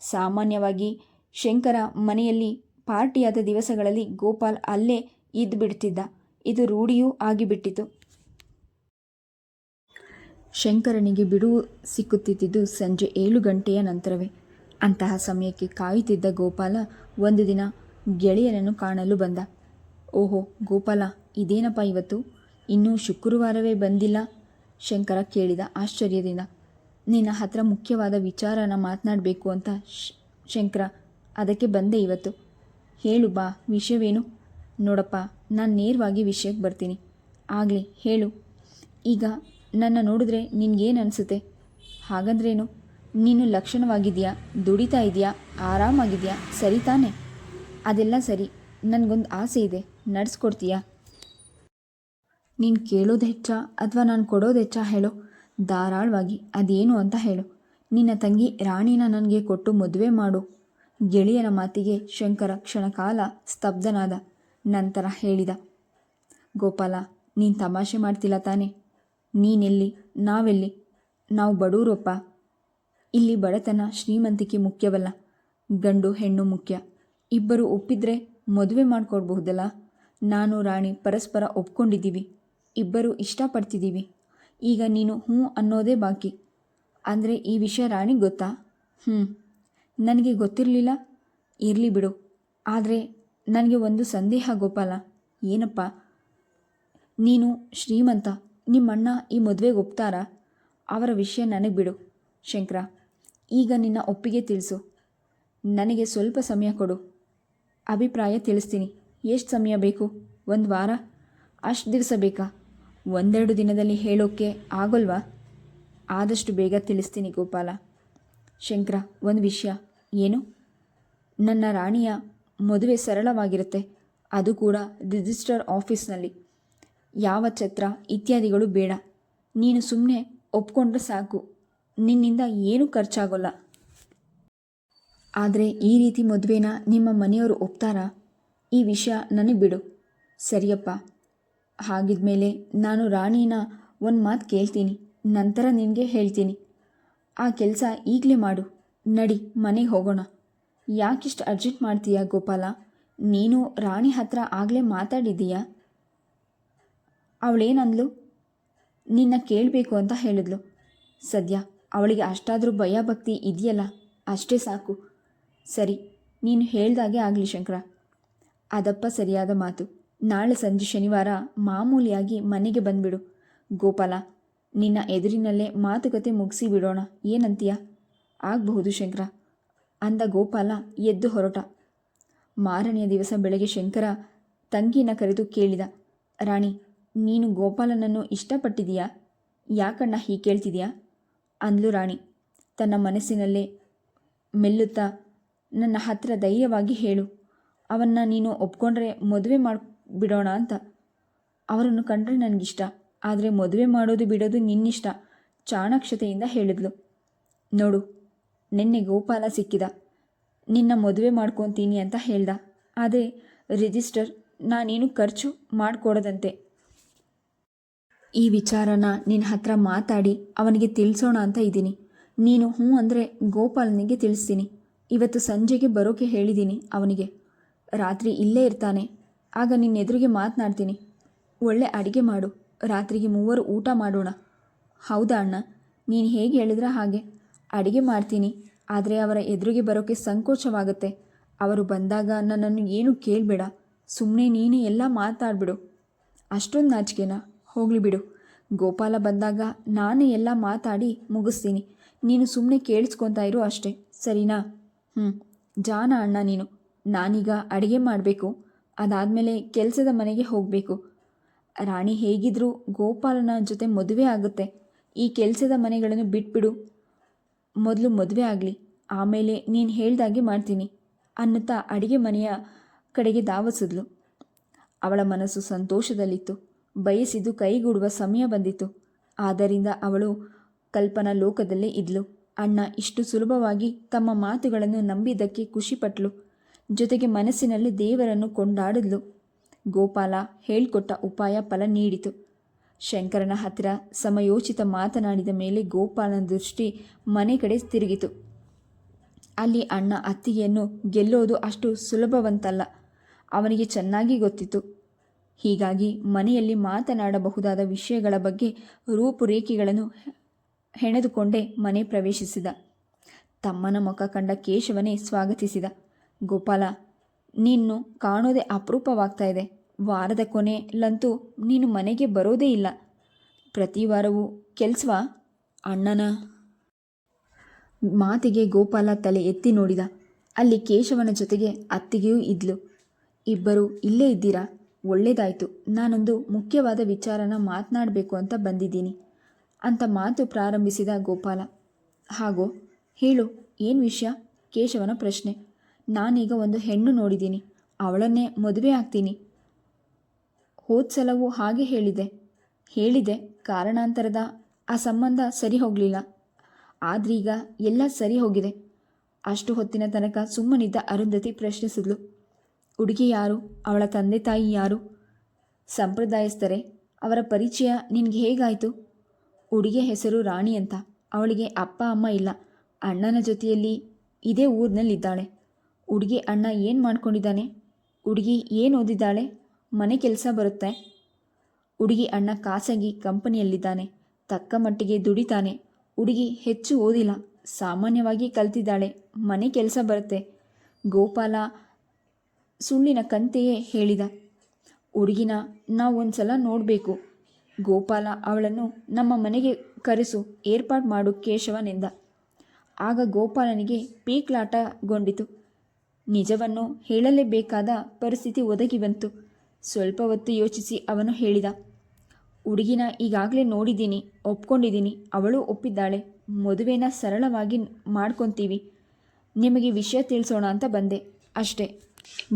ಸಾಮಾನ್ಯವಾಗಿ ಶಂಕರ ಮನೆಯಲ್ಲಿ ಪಾರ್ಟಿಯಾದ ದಿವಸಗಳಲ್ಲಿ ಗೋಪಾಲ್ ಅಲ್ಲೇ ಇದ್ದು ಬಿಡ್ತಿದ್ದ ಇದು ರೂಢಿಯೂ ಆಗಿಬಿಟ್ಟಿತು. ಶಂಕರನಿಗೆ ಬಿಡುವು ಸಿಕ್ಕುತ್ತಿದ್ದುದು ಸಂಜೆ ಏಳು ಗಂಟೆಯ ನಂತರವೇ. ಅಂತಹ ಸಮಯಕ್ಕೆ ಕಾಯುತ್ತಿದ್ದ ಗೋಪಾಲ ಒಂದು ದಿನ ಗೆಳೆಯನನ್ನು ಕಾಣಲು ಬಂದ. ಓಹೋ, ಗೋಪಾಲ, ಇದೇನಪ್ಪ ಇವತ್ತು? ಇನ್ನೂ ಶುಕ್ರವಾರವೇ ಬಂದಿಲ್ಲ? ಶಂಕರ ಕೇಳಿದ ಆಶ್ಚರ್ಯದಿಂದ. ನಿನ್ನ ಹತ್ರ ಮುಖ್ಯವಾದ ವಿಚಾರನ ಮಾತನಾಡಬೇಕು ಅಂತ ಶಂಕರ. ಅದಕ್ಕೆ ಬಂದೆ ಇವತ್ತು. ಹೇಳು ಬಾ, ವಿಷಯವೇನು? ನೋಡಪ್ಪ, ನಾನು ನೇರವಾಗಿ ವಿಷಯಕ್ಕೆ ಬರ್ತೀನಿ. ಆಗಲಿ, ಹೇಳು. ಈಗ ನನ್ನ ನೋಡಿದ್ರೆ ನಿನಗೇನು ಅನಿಸುತ್ತೆ? ಹಾಗಂದ್ರೇನು? ನೀನು ಲಕ್ಷಣವಾಗಿದೆಯಾ? ದುಡಿತಾ ಇದೆಯಾ? ಆರಾಮಾಗಿದೆಯಾ? ಸರಿ ತಾನೆ ಅದೆಲ್ಲ ಸರಿ. ನನಗೊಂದು ಆಸೆ ಇದೆ. ನಡೆಸ್ಕೊಡ್ತೀಯಾ? ನೀನು ಕೇಳೋದು ಹೆಚ್ಚ ಅಥವಾ ನಾನು ಕೊಡೋದು ಹೆಚ್ಚ ಹೇಳು. ಧಾರಾಳವಾಗಿ ಅದೇನು ಅಂತ ಹೇಳು. ನಿನ್ನ ತಂಗಿ ರಾಣಿನ ನನಗೆ ಕೊಟ್ಟು ಮದುವೆ ಮಾಡು. ಗೆಳೆಯನ ಮಾತಿಗೆ ಶಂಕರ ಕ್ಷಣಕಾಲ ಸ್ತಬ್ಧನಾದ ನಂತರ ಹೇಳಿದ, ಗೋಪಾಲ, ನೀನು ತಮಾಷೆ ಮಾಡ್ತಿಲ್ಲ ತಾನೆ. ನೀನೆಲ್ಲಿ? ನಾವೆಲ್ಲಿ? ನಾವು ಬಡೂರಪ್ಪ. ಇಲ್ಲಿ ಬಡತನ ಶ್ರೀಮಂತಿಕೆ ಮುಖ್ಯವಲ್ಲ. ಗಂಡು ಹೆಣ್ಣು ಮುಖ್ಯ. ಇಬ್ಬರು ಒಪ್ಪಿದ್ರೆ ಮದುವೆ ಮಾಡಿಕೊಡ್ಬಹುದಲ್ಲ? ನಾನು ರಾಣಿ ಪರಸ್ಪರ ಒಪ್ಕೊಂಡಿದ್ದೀವಿ. ಇಬ್ಬರು ಇಷ್ಟಪಡ್ತಿದ್ದೀವಿ. ಈಗ ನೀನು ಹ್ಞೂ ಅನ್ನೋದೇ ಬಾಕಿ. ಅಂದರೆ ಈ ವಿಷಯ ರಾಣಿ ಗೊತ್ತಾ? ಹ್ಞೂ ನನಗೆ ಗೊತ್ತಿರಲಿಲ್ಲ? ಇರಲಿ ಬಿಡು. ಆದರೆ ನನಗೆ ಒಂದು ಸಂದೇಹ ಗೋಪಾಲ. ಏನಪ್ಪ? ನೀನು ಶ್ರೀಮಂತ. ನಿಮ್ಮಣ್ಣ ಈ ಮದುವೆಗೆ ಒಪ್ತಾರಾ? ಅವರ ವಿಷಯ ನನಗೆ ಬಿಡು, ಶಂಕರ. ಈಗ ನಿನ್ನ ಒಪ್ಪಿಗೆ ತಿಳಿಸು. ನನಗೆ ಸ್ವಲ್ಪ ಸಮಯ ಕೊಡು. ಅಭಿಪ್ರಾಯ ತಿಳಿಸ್ತೀನಿ. ಎಷ್ಟು ಸಮಯ ಬೇಕು? ಒಂದು ವಾರ? ಅಷ್ಟು ದಿವಸ ಬೇಕಾ? ಒಂದೆರಡು ದಿನದಲ್ಲಿ ಹೇಳೋಕ್ಕೆ ಆಗೋಲ್ವಾ? ಆದಷ್ಟು ಬೇಗ ತಿಳಿಸ್ತೀನಿ ಗೋಪಾಲ. ಶಂಕರ, ಒಂದು ವಿಷಯ. ಏನು? ನನ್ನ ರಾಣಿಯ ಮದುವೆ ಸರಳವಾಗಿರುತ್ತೆ. ಅದು ಕೂಡ ರಿಜಿಸ್ಟರ್ ಆಫೀಸ್ನಲ್ಲಿ. ಯಾವ ಛತ್ರ ಇತ್ಯಾದಿಗಳು ಬೇಡ. ನೀನು ಸುಮ್ಮನೆ ಒಪ್ಕೊಂಡ್ರೆ ಸಾಕು. ನಿನ್ನಿಂದ ಏನೂ ಖರ್ಚಾಗೋಲ್ಲ. ಆದರೆ ಈ ರೀತಿ ಮದುವೆನ ನಿಮ್ಮ ಮನೆಯವರು ಒಪ್ತಾರಾ? ಈ ವಿಷಯ ನನಗೆ ಬಿಡು. ಸರಿಯಪ್ಪ. ಹಾಗಿದ್ಮೇಲೆ ನಾನು ರಾಣಿನ ಒಂದು ಮಾತು ಕೇಳ್ತೀನಿ, ನಂತರ ನಿನಗೆ ಹೇಳ್ತೀನಿ. ಆ ಕೆಲಸ ಈಗಲೇ ಮಾಡು, ನಡಿ, ಮನೆಗೆ ಹೋಗೋಣ. ಯಾಕಿಷ್ಟು ಅರ್ಜೆಂಟ್ ಮಾಡ್ತೀಯಾ ಗೋಪಾಲ? ನೀನು ರಾಣಿ ಹತ್ರ ಆಗಲೇ ಮಾತಾಡಿದ್ದೀಯಾ? ಅವಳೇನಂದ್ಲು? ನಿನ್ನ ಕೇಳಬೇಕು ಅಂತ ಹೇಳಿದ್ಲು. ಸದ್ಯ, ಅವಳಿಗೆ ಅಷ್ಟಾದರೂ ಭಯ ಭಕ್ತಿ ಇದೆಯಲ್ಲ, ಅಷ್ಟೇ ಸಾಕು. ಸರಿ, ನೀನು ಹೇಳ್ದಾಗೆ ಆಗಲಿ ಶಂಕರ. ಅದಪ್ಪ ಸರಿಯಾದ ಮಾತು. ನಾಳೆ ಸಂಜೆ ಶನಿವಾರ ಮಾಮೂಲಿಯಾಗಿ ಮನೆಗೆ ಬಂದ್ಬಿಡು. ಗೋಪಾಲ, ನಿನ್ನ ಎದುರಿನಲ್ಲೇ ಮಾತುಕತೆ ಮುಗಿಸಿ ಬಿಡೋಣ. ಏನಂತೀಯ? ಆಗಬಹುದು ಶಂಕರ. ಅಂದ ಗೋಪಾಲ ಎದ್ದು ಹೊರಟ. ಮಾರನೆಯ ದಿವಸ ಬೆಳಗ್ಗೆ ಶಂಕರ ತಂಗಿನ ಕರೆದು ಕೇಳಿದ, ರಾಣಿ, ನೀನು ಗೋಪಾಲನನ್ನು ಇಷ್ಟಪಟ್ಟಿದೀಯಾ ಯಾಕಣ್ಣ ಹೀಗೆ ಕೇಳ್ತಿದೀಯಾ? ಅಂದ್ಲು ರಾಣಿ. ತನ್ನ ಮನಸ್ಸಿನಲ್ಲೇ ಮೆಲ್ಲುತ್ತಾ, ನನ್ನ ಹತ್ರ ಧೈರ್ಯವಾಗಿ ಹೇಳು. ಅವನ್ನ ನೀನು ಒಪ್ಕೊಂಡ್ರೆ ಮದುವೆ ಮಾಡಿಬಿಡೋಣ ಅಂತ. ಅವರನ್ನು ಕಂಡ್ರೆ ನನಗಿಷ್ಟ. ಆದರೆ ಮದುವೆ ಮಾಡೋದು ಬಿಡೋದು ನಿನ್ನಿಷ್ಟ. ಚಾಣಾಕ್ಷತೆಯಿಂದ ಹೇಳಿದ್ಲು. ನೋಡು, ನಿನ್ನೆ ಗೋಪಾಲ ಸಿಕ್ಕಿದ. ನಿನ್ನ ಮದುವೆ ಮಾಡ್ಕೊತೀನಿ ಅಂತ ಹೇಳ್ದ. ಆದರೆ ರಿಜಿಸ್ಟರ್ ನಾನೇನು ಖರ್ಚು ಮಾಡಿಕೊಡದಂತೆ. ಈ ವಿಚಾರನ ನಿನ್ನ ಹತ್ರ ಮಾತಾಡಿ, ಅವನಿಗೆ ತಿಳಿಸೋಣ ಅಂತ ಇದ್ದೀನಿ. ನೀನು ಹ್ಞೂ ಅಂದರೆ ಗೋಪಾಲನಿಗೆ ತಿಳಿಸ್ತೀನಿ. ಇವತ್ತು ಸಂಜೆಗೆ ಬರೋಕೆ ಹೇಳಿದ್ದೀನಿ ಅವನಿಗೆ. ರಾತ್ರಿ ಇಲ್ಲೇ ಇರ್ತಾನೆ. ಆಗ ನಿನ್ನ ಎದುರಿಗೆ ಮಾತನಾಡ್ತೀನಿ. ಒಳ್ಳೆ ಅಡಿಗೆ ಮಾಡು. ರಾತ್ರಿಗೆ ಮೂವರು ಊಟ ಮಾಡೋಣ. ಹೌದಾ ಅಣ್ಣ? ನೀನು ಹೇಗೆ ಹೇಳಿದ್ರ ಹಾಗೆ. ಅಡಿಗೆ ಮಾಡ್ತೀನಿ. ಆದರೆ ಅವರ ಎದುರಿಗೆ ಬರೋಕ್ಕೆ ಸಂಕೋಚವಾಗುತ್ತೆ. ಅವರು ಬಂದಾಗ ನನ್ನನ್ನು ಏನು ಕೇಳಬೇಡ. ಸುಮ್ಮನೆ ನೀನೇ ಎಲ್ಲ ಮಾತಾಡ್ಬಿಡು ಅಷ್ಟೊಂದು ನಾಚಿಕೆನಾ? ಹೋಗಲಿ ಬಿಡು. ಗೋಪಾಲ ಬಂದಾಗ ನಾನೇ ಎಲ್ಲ ಮಾತಾಡಿ ಮುಗಿಸ್ತೀನಿ. ನೀನು ಸುಮ್ಮನೆ ಕೇಳಿಸ್ಕೊತಾ ಇರು ಅಷ್ಟೇ. ಸರಿನಾ? ಹ್ಞೂ ಜಾನ ಅಣ್ಣ ನೀನು. ನಾನೀಗ ಅಡುಗೆ ಮಾಡಬೇಕು. ಅದಾದಮೇಲೆ ಕೆಲಸದ ಮನೆಗೆ ಹೋಗಬೇಕು. ರಾಣಿ ಹೇಗಿದ್ದರೂ ಗೋಪಾಲನ ಜೊತೆ ಮದುವೆ ಆಗುತ್ತೆ. ಈ ಕೆಲಸದ ಮನೆಗಳನ್ನು ಬಿಟ್ಬಿಡು. ಮೊದಲು ಮದುವೆ ಆಗಲಿ. ಆಮೇಲೆ ನೀನು ಹೇಳ್ದಾಗೆ ಮಾಡ್ತೀನಿ ಅನ್ನುತ್ತಾ ಅಡಿಗೆ ಮನೆಯ ಕಡೆಗೆ ಧಾವಿಸಿದ್ಲು. ಅವಳ ಮನಸ್ಸು ಸಂತೋಷದಲ್ಲಿತ್ತು. ಬಯಸಿದ್ದು ಕೈಗೂಡುವ ಸಮಯ ಬಂದಿತ್ತು. ಆದ್ದರಿಂದ ಅವಳು ಕಲ್ಪನಾ ಲೋಕದಲ್ಲೇ ಇದ್ಲು. ಅಣ್ಣ ಇಷ್ಟು ಸುಲಭವಾಗಿ ತಮ್ಮ ಮಾತುಗಳನ್ನು ನಂಬಿದ್ದಕ್ಕೆ ಖುಷಿಪಟ್ಲು. ಜೊತೆಗೆ ಮನಸ್ಸಿನಲ್ಲಿ ದೇವರನ್ನು ಕೊಂಡಾಡಿದ್ಲು. ಗೋಪಾಲ ಹೇಳ್ಕೊಟ್ಟ ಉಪಾಯ ಫಲ ನೀಡಿತು. ಶಂಕರನ ಹತ್ತಿರ ಸಮಯೋಚಿತ ಮಾತನಾಡಿದ ಮೇಲೆ ಗೋಪಾಲನ ದೃಷ್ಟಿ ಮನೆ ಕಡೆ ತಿರುಗಿತು. ಅಲ್ಲಿ ಅಣ್ಣ ಅತ್ತಿಗೆಯನ್ನು ಗೆಲ್ಲೋದು ಅಷ್ಟು ಸುಲಭವಂತಲ್ಲ, ಅವನಿಗೆ ಚೆನ್ನಾಗಿ ಗೊತ್ತಿತ್ತು. ಹೀಗಾಗಿ ಮನೆಯಲ್ಲಿ ಮಾತನಾಡಬಹುದಾದ ವಿಷಯಗಳ ಬಗ್ಗೆ ರೂಪುರೇಖೆಗಳನ್ನು ಹೆಣೆದುಕೊಂಡೇ ಮನೆ ಪ್ರವೇಶಿಸಿದ. ತಮ್ಮನ ಮುಖ ಕಂಡ ಕೇಶವನೇ ಸ್ವಾಗತಿಸಿದ. ಗೋಪಾಲ, ನಿನ್ನು ಕಾಣೋದೇ ಅಪರೂಪವಾಗ್ತಾ ಇದೆ ವಾರದ ಕೊನೆಯಲ್ಲಂತೂ ನೀನು ಮನೆಗೆ ಬರೋದೇ ಇಲ್ಲ. ಪ್ರತಿ ವಾರವೂ ಕೆಲ್ಸವ? ಅಣ್ಣನ? ಮಾತಿಗೆ ಗೋಪಾಲ ತಲೆ ಎತ್ತಿ ನೋಡಿದ. ಅಲ್ಲಿ ಕೇಶವನ ಜೊತೆಗೆ ಅತ್ತಿಗೆಯೂ ಇದ್ಲು. ಇಬ್ಬರು ಇಲ್ಲೇ ಇದ್ದೀರಾ? ಒಳ್ಳೇದಾಯ್ತು. ನಾನೊಂದು ಮುಖ್ಯವಾದ ವಿಚಾರನ ಮಾತನಾಡಬೇಕು ಅಂತ ಬಂದಿದ್ದೀನಿ ಅಂತ ಮಾತು ಪ್ರಾರಂಭಿಸಿದ ಗೋಪಾಲ. ಹಾಗೋ? ಹೇಳು, ಏನು ವಿಷಯ? ಕೇಶವನ ಪ್ರಶ್ನೆ. ನಾನೀಗ ಒಂದು ಹೆಣ್ಣು ನೋಡಿದ್ದೀನಿ. ಅವಳನ್ನೇ ಮದುವೆ ಆಗ್ತೀನಿ. ಹೋದ ಸಲವೂ ಹಾಗೆ ಹೇಳಿದೆ. ಹೇಳಿದೆ ಕಾರಣಾಂತರದ ಆ ಸಂಬಂಧ ಸರಿ ಹೋಗಲಿಲ್ಲ. ಆದ್ರೀಗ ಎಲ್ಲ ಸರಿ ಹೋಗಿದೆ. ಅಷ್ಟು ಹೊತ್ತಿನ ತನಕ ಸುಮ್ಮನಿದ್ದ ಅರುಂಧತಿ ಪ್ರಶ್ನಿಸಿದ್ಲು. ಹುಡುಗಿ ಯಾರು? ಅವಳ ತಂದೆ ತಾಯಿ ಯಾರು? ಸಂಪ್ರದಾಯಸ್ಥರೇ, ಅವರ ಪರಿಚಯ ನಿನಗೆ ಹೇಗಾಯಿತು? ಹುಡುಗಿಯ ಹೆಸರು ರಾಣಿ ಅಂತ. ಅವಳಿಗೆ ಅಪ್ಪ ಅಮ್ಮ ಇಲ್ಲ. ಅಣ್ಣನ ಜೊತೆಯಲ್ಲಿ ಇದೇ ಊರಿನಲ್ಲಿದ್ದಾಳೆ. ಹುಡುಗಿ ಅಣ್ಣ ಏನು ಮಾಡ್ಕೊಂಡಿದ್ದಾನೆ? ಹುಡುಗಿ ಏನು ಓದಿದ್ದಾಳೆ? ಮನೆ ಕೆಲಸ ಬರುತ್ತೆ. ಹುಡುಗಿ ಅಣ್ಣ ಖಾಸಗಿ ಕಂಪನಿಯಲ್ಲಿದ್ದಾನೆ. ತಕ್ಕ ಮಟ್ಟಿಗೆ ದುಡಿತಾನೆ. ಹುಡುಗಿ ಹೆಚ್ಚು ಓದಿಲ್ಲ. ಸಾಮಾನ್ಯವಾಗಿ ಕಲ್ತಿದ್ದಾಳೆ. ಮನೆ ಕೆಲಸ ಬರುತ್ತೆ. ಗೋಪಾಲ ಸುಳ್ಳಿನ ಕಂತೆಯೇ ಹೇಳಿದ. ಹುಡುಗಿನ ನಾವು ಒಂದು ಸಲ ನೋಡಬೇಕು. ಗೋಪಾಲ ಅವಳನ್ನು ನಮ್ಮ ಮನೆಗೆ ಕರೆಸು. ಏರ್ಪಾಡು ಮಾಡು ಕೇಶವನೆಂದ. ಆಗ ಗೋಪಾಲನಿಗೆ ಪೀಕ್ಲಾಟಗೊಂಡಿತು ನಿಜವನ್ನು ಹೇಳಲೇಬೇಕಾದ ಪರಿಸ್ಥಿತಿ ಒದಗಿ ಬಂತು. ಸ್ವಲ್ಪ ಹೊತ್ತು ಯೋಚಿಸಿ ಅವನು ಹೇಳಿದ, ಹುಡುಗಿನ ಈಗಾಗಲೇ ನೋಡಿದ್ದೀನಿ, ಒಪ್ಕೊಂಡಿದ್ದೀನಿ, ಅವಳು ಒಪ್ಪಿದ್ದಾಳೆ. ಮದುವೆನ ಸರಳವಾಗಿ ಮಾಡ್ಕೊತೀವಿ. ನಿಮಗೆ ವಿಷಯ ತಿಳಿಸೋಣ ಅಂತ ಬಂದೆ. ಅಷ್ಟೇ.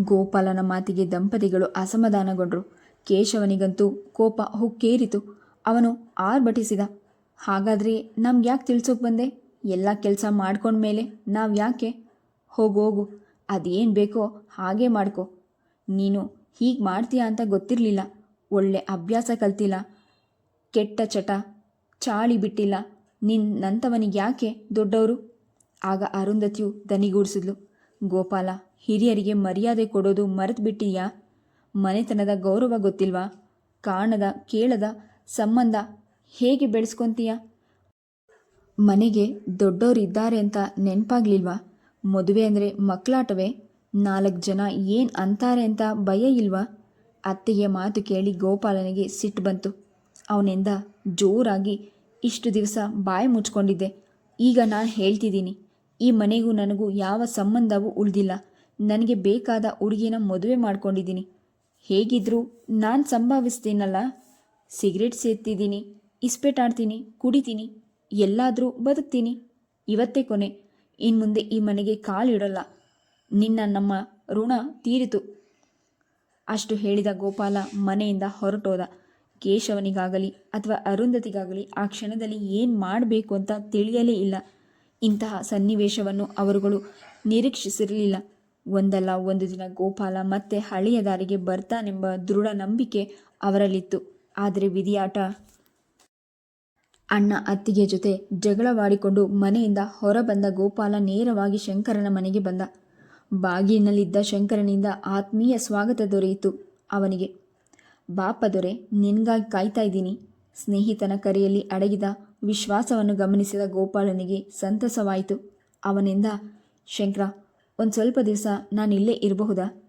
ಗೋಪಾಲನ ಮಾತಿಗೆ ದಂಪತಿಗಳು ಅಸಮಾಧಾನಗೊಂಡರು. ಕೇಶವನಿಗಂತೂ ಕೋಪ ಹುಕ್ಕೇರಿತು. ಅವನು ಆರ್ಭಟಿಸಿದ, ಹಾಗಾದರೆ ನಮ್ಗೆ ಯಾಕೆ ತಿಳ್ಸೋಕೆ ಬಂದೆ? ಎಲ್ಲ ಕೆಲಸ ಮಾಡ್ಕೊಂಡ್ಮೇಲೆ ನಾವು ಯಾಕೆ ಹೋಗೋಗು ಅದೇನು ಬೇಕೋ ಹಾಗೆ ಮಾಡ್ಕೋ. ನೀನು ಹೀಗೆ ಮಾಡ್ತೀಯಾ ಅಂತ ಗೊತ್ತಿರಲಿಲ್ಲ. ಒಳ್ಳೆ ಅಭ್ಯಾಸ ಕಲ್ತಿಲ್ಲ. ಕೆಟ್ಟ ಚಟ, ಚಾಳಿ ಬಿಟ್ಟಿಲ್ಲ. ನಿನ್ನಂಥವನಿಗೆ ಯಾಕೆ ದೊಡ್ಡವರು? ಆಗ ಅರುಂಧತಿಯು ದನಿಗೂಡಿಸಿದ್ಲು. ಗೋಪಾಲ, ಹಿರಿಯರಿಗೆ ಮರ್ಯಾದೆ ಕೊಡೋದು ಮರೆತು ಬಿಟ್ಟಿಯಾ? ಮನೆತನದ ಗೌರವ ಗೊತ್ತಿಲ್ವಾ? ಕಾಣದ, ಕೇಳದ ಸಂಬಂಧ ಹೇಗೆ ಬೆಳೆಸ್ಕೊಂತೀಯ? ಮನೆಗೆ ದೊಡ್ಡವರಿದ್ದಾರೆ ಅಂತ ನೆನಪಾಗ್ಲಿಲ್ವಾ? ಮದುವೆ ಅಂದರೆ ಮಕ್ಕಳಾಟವೇ? ನಾಲ್ಕು ಜನ ಏನು ಅಂತಾರೆ ಅಂತ ಭಯ ಇಲ್ವಾ? ಅತ್ತೆಯ ಮಾತು ಕೇಳಿ ಗೋಪಾಲನಿಗೆ ಸಿಟ್ಟು ಬಂತು. ಅವನಿಂದ ಜೋರಾಗಿ ಇಷ್ಟು ದಿವಸ ಬಾಯಿ ಮುಚ್ಕೊಂಡಿದ್ದೆ. ಈಗ ನಾನು ಹೇಳ್ತಿದ್ದೀನಿ, ಈ ಮನೆಗೂ ನನಗೂ ಯಾವ ಸಂಬಂಧವೂ ಉಳಿದಿಲ್ಲ. ನನಗೆ ಬೇಕಾದ ಹುಡುಗಿನ ಮದುವೆ ಮಾಡ್ಕೊಂಡಿದ್ದೀನಿ. ಹೇಗಿದ್ರೂ ನಾನು ಸಂಭಾವಿಸ್ತೀನಲ್ಲ? ಸಿಗರೇಟ್ ಸೇರ್ತಿದ್ದೀನಿ ಇಸ್ಪೇಟ್ ಆಡ್ತೀನಿ ಕುಡಿತೀನಿ, ಎಲ್ಲಾದರೂ ಬದುಕ್ತೀನಿ. ಇವತ್ತೇ ಕೊನೆ. ಇನ್ನು ಮುಂದೆ ಈ ಮನೆಗೆ ಕಾಲಿಡಲ್ಲ ನಿನ್ನ ನಮ್ಮ ಋಣ ತೀರಿತು. ಅಷ್ಟು ಹೇಳಿದ ಗೋಪಾಲ ಮನೆಯಿಂದ ಹೊರಟೋದ. ಕೇಶವನಿಗಾಗಲಿ ಅಥವಾ ಅರುಂಧತಿಗಾಗಲಿ ಆ ಕ್ಷಣದಲ್ಲಿ ಏನು ಮಾಡಬೇಕು ಅಂತ ತಿಳಿಯಲೇ ಇಲ್ಲ. ಇಂತಹ ಸನ್ನಿವೇಶವನ್ನು ಅವರುಗಳು ನಿರೀಕ್ಷಿಸಿರಲಿಲ್ಲ. ಒಂದಲ್ಲ ಒಂದು ದಿನ ಗೋಪಾಲ ಮತ್ತೆ ಹಳೆಯ ದಾರಿಗೆ ಬರ್ತಾನೆಂಬ ದೃಢ ನಂಬಿಕೆ ಅವರಲ್ಲಿತ್ತು. ಆದರೆ ವಿಧಿಯಾಟ ಅಣ್ಣ ಅತ್ತಿಗೆ ಜೊತೆ ಜಗಳವಾಡಿಕೊಂಡು ಮನೆಯಿಂದ ಹೊರಬಂದ ಗೋಪಾಲ ನೇರವಾಗಿ ಶಂಕರನ ಮನೆಗೆ ಬಂದ. ಬಾಗಿಲಿನಲ್ಲಿದ್ದ ಶಂಕರನಿಂದ ಆತ್ಮೀಯ ಸ್ವಾಗತ ದೊರೆಯಿತು ಅವನಿಗೆ. ಬಾಪ ದೊರೆ, ನಿನ್ಗಾಗಿ ಕಾಯ್ತಾ ಇದ್ದೀನಿ, ಸ್ನೇಹಿತನ ಕರೆಯಲ್ಲಿ ಅಡಗಿದ ವಿಶ್ವಾಸವನ್ನು ಗಮನಿಸಿದ ಗೋಪಾಲನಿಗೆ ಸಂತಸವಾಯಿತು. ಅವನಿಂದ, ಶಂಕರ, ಒಂದು ಸ್ವಲ್ಪ ದಿವಸ ನಾನು ಇಲ್ಲೇ ಇರಬಹುದಾ?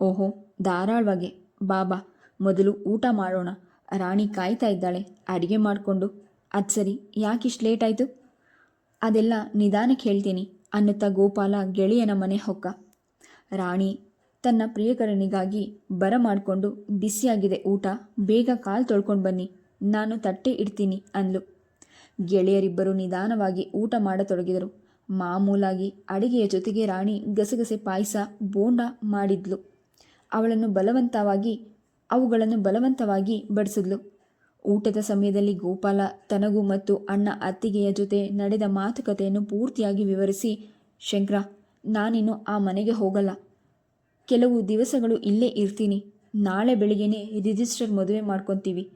ಓಹೋ, ಧಾರಾಳವಾಗಿ. ಬಾಬಾ, ಮೊದಲು ಊಟ ಮಾಡೋಣ. ರಾಣಿ ಕಾಯ್ತಾ ಇದ್ದಾಳೆ, ಅಡಿಗೆ ಮಾಡಿಕೊಂಡು. ಅದು ಸರಿ, ಯಾಕಿಷ್ಟು ಲೇಟ್ ಆಯಿತು? ಅದೆಲ್ಲ ನಿಧಾನಕ್ಕೆ ಹೇಳ್ತೀನಿ, ಅನ್ನುತ್ತಾ ಗೋಪಾಲ ಗೆಳೆಯನ ಮನೆ ಹೊಕ್ಕ. ರಾಣಿ ತನ್ನ ಪ್ರಿಯಕರನಿಗಾಗಿ ಬರ ಮಾಡಿಕೊಂಡು ಬಿಸಿಯಾಗಿದೆ ಊಟ, ಬೇಗ ಕಾಲು ತೊಳ್ಕೊಂಡು ಬನ್ನಿ, ನಾನು ತಟ್ಟೆ ಇಡ್ತೀನಿ ಅಂದ್ಲು. ಗೆಳೆಯರಿಬ್ಬರು ನಿಧಾನವಾಗಿ ಊಟ ಮಾಡತೊಡಗಿದರು. ಮಾಮೂಲಾಗಿ ಅಡಿಗೆಯ ಜೊತೆಗೆ ರಾಣಿ ಗಸಗಸೆ ಪಾಯಸ, ಬೋಂಡ ಮಾಡಿದ್ಲು. ಅವಳನ್ನು ಬಲವಂತವಾಗಿ, ಅವುಗಳನ್ನು ಬಲವಂತವಾಗಿ ಬಡಿಸಿದ್ಲು. ಊಟದ ಸಮಯದಲ್ಲಿ ಗೋಪಾಲ ತನಗೂ ಮತ್ತು ಅಣ್ಣ ಅತ್ತಿಗೆಯ ಜೊತೆ ನಡೆದ ಮಾತುಕತೆಯನ್ನು ಪೂರ್ತಿಯಾಗಿ ವಿವರಿಸಿ, ಶಂಕರ, ನಾನಿನ್ನು ಆ ಮನೆಗೆ ಹೋಗಲ್ಲ. ಕೆಲವು ದಿವಸಗಳು ಇಲ್ಲೇ ಇರ್ತೀನಿ. ನಾಳೆ ಬೆಳಿಗ್ಗೆನೇ ರಿಜಿಸ್ಟರ್ ಮದುವೆ ಮಾಡ್ಕೊತೀವಿ.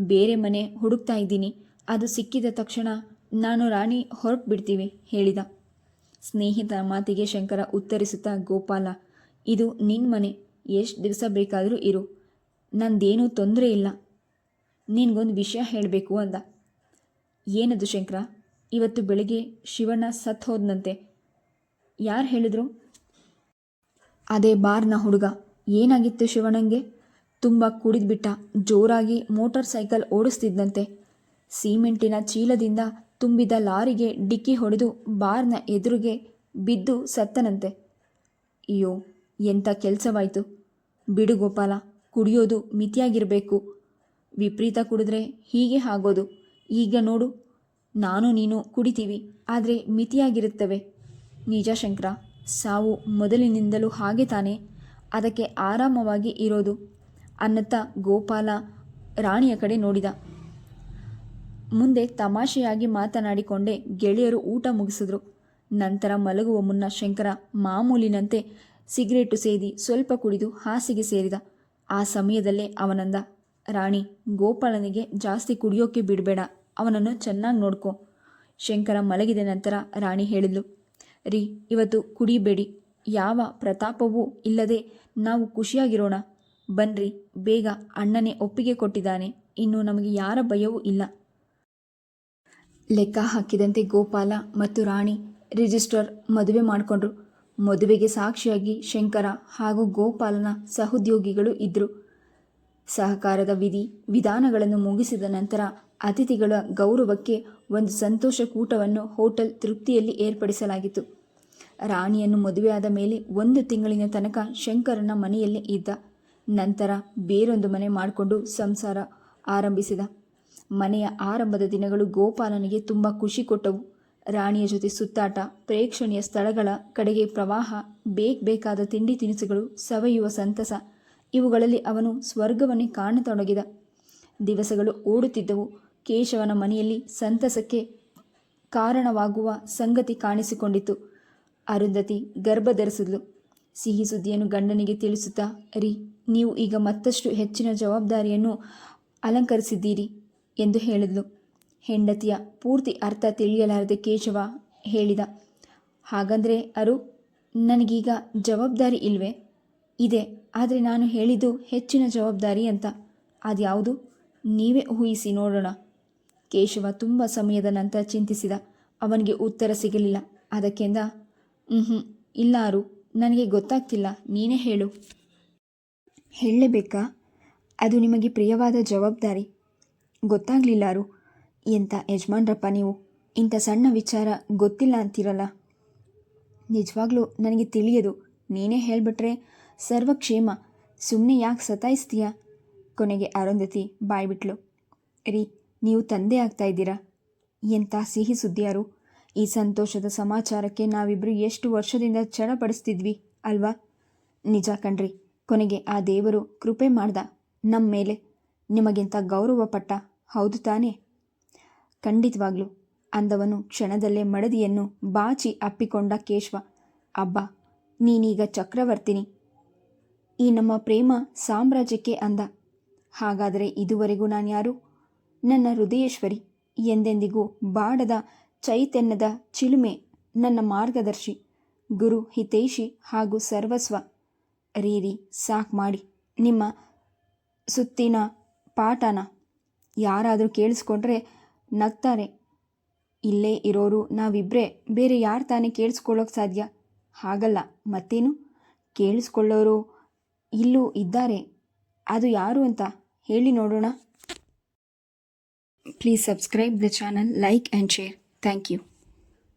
ಬೇರೆ ಮನೆ ಹುಡುಕ್ತಾ ಇದ್ದೀನಿ. ಅದು ಸಿಕ್ಕಿದ ತಕ್ಷಣ ನಾನು ರಾಣಿ ಹೊರಟು ಬಿಡ್ತೀವಿ, ಹೇಳಿದ. ಸ್ನೇಹಿತ ಮಾತಿಗೆ ಶಂಕರ ಉತ್ತರಿಸುತ್ತಾ, ಗೋಪಾಲ, ಇದು ನಿನ್ನ ಮನೆ. ಎಷ್ಟು ದಿವಸ ಬೇಕಾದರೂ ಇರು. ನಂದೇನೂ ತೊಂದರೆ ಇಲ್ಲ. ನಿನಗೊಂದು ವಿಷಯ ಹೇಳಬೇಕು ಅಂದ. ಏನದು ಶಂಕರ? ಇವತ್ತು ಬೆಳಿಗ್ಗೆ ಶಿವಣ್ಣ ಸತ್ ಹೋದನಂತೆ. ಯಾರು ಹೇಳಿದ್ರು? ಅದೇ ಬಾರ್ನ ಹುಡುಗ. ಏನಾಗಿತ್ತು ಶಿವಣ್ಣಂಗೆ? ತುಂಬ ಕುಡಿದ್ಬಿಟ್ಟ ಜೋರಾಗಿ ಮೋಟಾರ್ ಸೈಕಲ್ ಓಡಿಸ್ತಿದ್ದಂತೆ ಸಿಮೆಂಟಿನ ಚೀಲದಿಂದ ತುಂಬಿದ ಲಾರಿಗೆ ಡಿಕ್ಕಿ ಹೊಡೆದು ಬಾರ್ನ ಎದುರಿಗೆ ಬಿದ್ದು ಸತ್ತನಂತೆ. ಅಯ್ಯೋ ಎಂಥ ಕೆಲಸವಾಯಿತು. ಬಿಡು ಗೋಪಾಲ, ಕುಡಿಯೋದು ಮಿತಿಯಾಗಿರಬೇಕು. ವಿಪರೀತ ಕುಡಿದ್ರೆ ಹೀಗೆ ಆಗೋದು. ಈಗ ನೋಡು, ನಾನು ನೀನು ಕುಡಿತೀವಿ, ಆದರೆ ಮಿತಿಯಾಗಿರುತ್ತವೆ. ನಿಜ ಶಂಕರ, ಸಾವು ಮೊದಲಿನಿಂದಲೂ ಹಾಗೆ ತಾನೆ. ಅದಕ್ಕೆ ಆರಾಮವಾಗಿ ಇರೋದು. ಅನ್ನತ್ತ ಗೋಪಾಲ ರಾಣಿಯ ಕಡೆ ನೋಡಿದ. ಮುಂದೆ ತಮಾಷೆಯಾಗಿ ಮಾತನಾಡಿಕೊಂಡೇ ಗೆಳೆಯರು ಊಟ ಮುಗಿಸಿದ್ರು. ನಂತರ ಮಲಗುವ ಮುನ್ನ ಶಂಕರ ಮಾಮೂಲಿನಂತೆ ಸಿಗರೇಟು ಸೇದಿ ಸ್ವಲ್ಪ ಕುಡಿದು ಹಾಸಿಗೆ ಸೇರಿದ. ಆ ಸಮಯದಲ್ಲೇ ಅವನಂದ ರಾಣಿ, ಗೋಪಾಲನಿಗೆ ಜಾಸ್ತಿ ಕುಡಿಯೋಕೆ ಬಿಡಬೇಡ, ಅವನನ್ನು ಚೆನ್ನಾಗಿ ನೋಡ್ಕೊ. ಶಂಕರ ಮಲಗಿದ ನಂತರ ರಾಣಿ ಹೇಳಿದ್ಲು, ರೀ, ಇವತ್ತು ಕುಡಿಬೇಡಿ, ಯಾವ ಪ್ರತಾಪವೂ ಇಲ್ಲದೆ ನಾವು ಖುಷಿಯಾಗಿರೋಣ. ಬನ್ರಿ, ಬೇಗ ಅಣ್ಣನೇ ಒಪ್ಪಿಗೆ ಕೊಟ್ಟಿದ್ದಾನೆ, ಇನ್ನು ನಮಗೆ ಯಾರ ಭಯವೂ ಇಲ್ಲ. ಲೆಕ್ಕ ಹಾಕಿದಂತೆ ಗೋಪಾಲ ಮತ್ತು ರಾಣಿ ರಿಜಿಸ್ಟರ್ ಮದುವೆ ಮಾಡಿಕೊಂಡ್ರು. ಮದುವೆಗೆ ಸಾಕ್ಷಿಯಾಗಿ ಶಂಕರ ಹಾಗೂ ಗೋಪಾಲನ ಸಹೋದ್ಯೋಗಿಗಳು ಇದ್ದರು ಸಹಕಾರದ ವಿಧಿ, ವಿಧಾನಗಳನ್ನು ಮುಗಿಸಿದ ನಂತರ ಅತಿಥಿಗಳ ಗೌರವಕ್ಕೆ ಒಂದು ಸಂತೋಷ ಕೂಟವನ್ನು ಹೋಟೆಲ್ ತೃಪ್ತಿಯಲ್ಲಿ ಏರ್ಪಡಿಸಲಾಗಿತ್ತು. ರಾಣಿಯನ್ನು ಮದುವೆಯಾದ ಮೇಲೆ ಒಂದು ತಿಂಗಳಿನ ತನಕ ಶಂಕರನ ಮನೆಯಲ್ಲೇ ಇದ್ದ. ನಂತರ ಬೇರೊಂದು ಮನೆ ಮಾಡಿಕೊಂಡು ಸಂಸಾರ ಆರಂಭಿಸಿದ. ಮನೆಯ ಆರಂಭದ ದಿನಗಳು ಗೋಪಾಲನಿಗೆ ತುಂಬ ಖುಷಿ ಕೊಟ್ಟವು. ರಾಣಿಯ ಜೊತೆ ಸುತ್ತಾಟ, ಪ್ರೇಕ್ಷಣೀಯ ಸ್ಥಳಗಳ ಕಡೆಗೆ ಪ್ರವಾಹ, ಬೇಕ್ ಬೇಕಾದ ತಿಂಡಿ ತಿನಿಸುಗಳು, ಸವೆಯುವ ಸಂತಸ ಇವುಗಳಲ್ಲಿ ಅವನು ಸ್ವರ್ಗವನ್ನೇ ಕಾಣತೊಡಗಿದ. ದಿವಸಗಳು ಓಡುತ್ತಿದ್ದವು. ಕೇಶವನ ಮನೆಯಲ್ಲಿ ಸಂತಸಕ್ಕೆ ಕಾರಣವಾಗುವ ಸಂಗತಿ ಕಾಣಿಸಿಕೊಂಡಿತು ಅರುಂಧತಿ ಗರ್ಭ ಧರಿಸಿದ್ಲು ಸಿಹಿ ಸುದ್ದಿಯನ್ನು ಗಂಡನಿಗೆ ತಿಳಿಸುತ್ತಾ, ರೀ, ನೀವು ಈಗ ಮತ್ತಷ್ಟು ಹೆಚ್ಚಿನ ಜವಾಬ್ದಾರಿಯನ್ನು ಅಲಂಕರಿಸಿದ್ದೀರಿ ಎಂದು ಹೇಳಿದ್ಲು. ಹೆಂಡತಿಯ ಪೂರ್ತಿ ಅರ್ಥ ತಿಳಿಯಲಾರದೆ ಕೇಶವ ಹೇಳಿದ, ಹಾಗಂದ್ರೆ ಅರು, ನನಗೀಗ ಜವಾಬ್ದಾರಿ ಇಲ್ವೇ? ಇದೆ, ಆದರೆ ನಾನು ಹೇಳಿದ್ದು ಹೆಚ್ಚಿನ ಜವಾಬ್ದಾರಿ ಅಂತ. ಅದ್ಯಾವುದು? ನೀವೇ ಊಹಿಸಿ ನೋಡೋಣ. ಕೇಶವ ತುಂಬ ಸಮಯದ ನಂತರ ಚಿಂತಿಸಿದ. ಅವನಿಗೆ ಉತ್ತರ ಸಿಗಲಿಲ್ಲ. ಅದಕ್ಕೆಂದ ಹ್ಞೂ ಇಲ್ಲಾರು ನನಗೆ ಗೊತ್ತಾಗ್ತಿಲ್ಲ, ನೀನೇ ಹೇಳು. ಹೇಳಲೇಬೇಕಾ? ಅದು ನಿಮಗೆ ಪ್ರಿಯವಾದ ಜವಾಬ್ದಾರಿ. ಗೊತ್ತಾಗಲಿಲ್ಲಾರು ಎಂಥ ಯಜಮಾನ್ರಪ್ಪ ನೀವು? ಇಂಥ ಸಣ್ಣ ವಿಚಾರ ಗೊತ್ತಿಲ್ಲ ಅಂತೀರಲ್ಲ? ನಿಜವಾಗ್ಲೂ ನನಗೆ ತಿಳಿಯದು. ನೀನೇ ಹೇಳಿಬಿಟ್ರೆ ಸರ್ವಕ್ಷೇಮ ಸುಮ್ಮನೆ ಯಾಕೆ ಸತಾಯಿಸ್ತೀಯ? ಕೊನೆಗೆ ಅರುಂಧತಿ ಬಾಯ್ಬಿಟ್ಲು. ರೀ, ನೀವು ತಂದೆ ಆಗ್ತಾ ಇದ್ದೀರಾ? ಎಂಥ ಸಿಹಿ ಸುದ್ದಿಯಾರು. ಈ ಸಂತೋಷದ ಸಮಾಚಾರಕ್ಕೆ ನಾವಿಬ್ಬರು ಎಷ್ಟು ವರ್ಷದಿಂದ ಚಡಪಡಿಸ್ತಿದ್ವಿ, ಅಲ್ವಾ? ನಿಜ ಕಣ್ರಿ, ಕೊನೆಗೆ ಆ ದೇವರು ಕೃಪೆ ಮಾಡ್ದ ನಮ್ಮ ಮೇಲೆ. ನಿಮಗಿಂತ ಗೌರವ ಪಟ್ಟ, ಹೌದು ತಾನೇ? ಖಂಡಿತವಾಗ್ಲು, ಅಂದವನು ಕ್ಷಣದಲ್ಲೇ ಮಡದಿಯನ್ನು ಬಾಚಿ ಅಪ್ಪಿಕೊಂಡ ಕೇಶವ. ಅಬ್ಬಾ, ನೀನೀಗ ಚಕ್ರವರ್ತಿನಿ. ಈ ನಮ್ಮ ಪ್ರೇಮ ಸಾಮ್ರಾಜ್ಯಕ್ಕೆ ಅಂದ. ಹಾಗಾದರೆ ಇದುವರೆಗೂ ನಾನು ಯಾರು ನನ್ನ ಹೃದಯೇಶ್ವರಿ, ಎಂದೆಂದಿಗೂ ಬಾಡದ ಚೈತನ್ಯದ ಚಿಲುಮೆ, ನನ್ನ ಮಾರ್ಗದರ್ಶಿ, ಗುರು ಹಿತೈಷಿ ಹಾಗೂ ಸರ್ವಸ್ವ. ರೀರಿ ಸಾಕ್ ಮಾಡಿ. ನಿಮ್ಮ ಸುತ್ತಿನ ಪಾಠನ ಯಾರಾದರೂ ಕೇಳಿಸ್ಕೊಂಡ್ರೆ ನಗ್ತಾರೆ. ಇಲ್ಲೇ ಇರೋರು ನಾವಿಬ್ಬರೇ ಬೇರೆ ಯಾರು ತಾನೇ ಕೇಳಿಸ್ಕೊಳ್ಳೋಕೆ ಸಾಧ್ಯ? ಹಾಗಲ್ಲ, ಮತ್ತೇನು? ಕೇಳಿಸ್ಕೊಳ್ಳೋರು ಇಲ್ಲೂ ಇದ್ದಾರೆ. ಅದು ಯಾರು ಅಂತ ಹೇಳಿ ನೋಡೋಣ. Please subscribe the channel like and share thank you